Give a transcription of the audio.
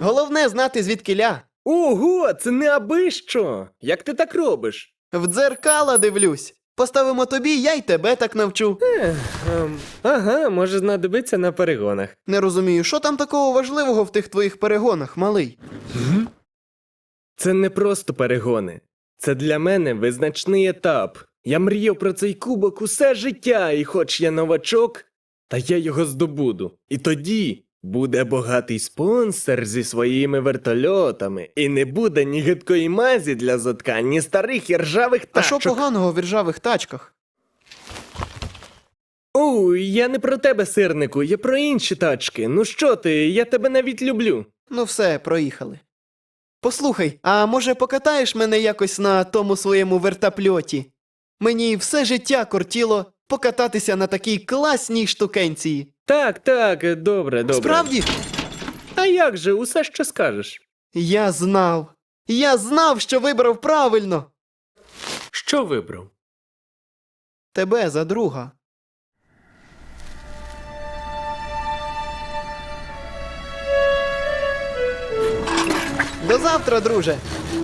Головне знати звідкиля. Ого, це не аби що! Як ти так робиш? В дзеркала дивлюсь. Поставимо тобі, я й тебе так навчу. Ех, ем, ага, може знадобиться на перегонах. Не розумію, що там такого важливого в тих твоїх перегонах, малий. Це не просто перегони. Це для мене визначний етап. Я мріяв про цей кубок усе життя, і хоч я новачок, та я його здобуду. І тоді буде багатий спонсор зі своїми вертольотами, і не буде ні гидкої мазі для затка, ні старих і ржавих А що тачок. поганого в ржавих тачках? Оу, я не про тебе, сирнику, я про інші тачки. Ну що ти, я тебе навіть люблю. Ну все, проїхали. Послухай, а може покатаєш мене якось на тому своєму вертапльоті? Мені все життя кортіло покататися на такій класній штукенції. Так, так, добре, добре. Справді? А як же, усе що скажеш? Я знав. Я знав, що вибрав правильно. Що вибрав? Тебе за друга. До завтра, друже.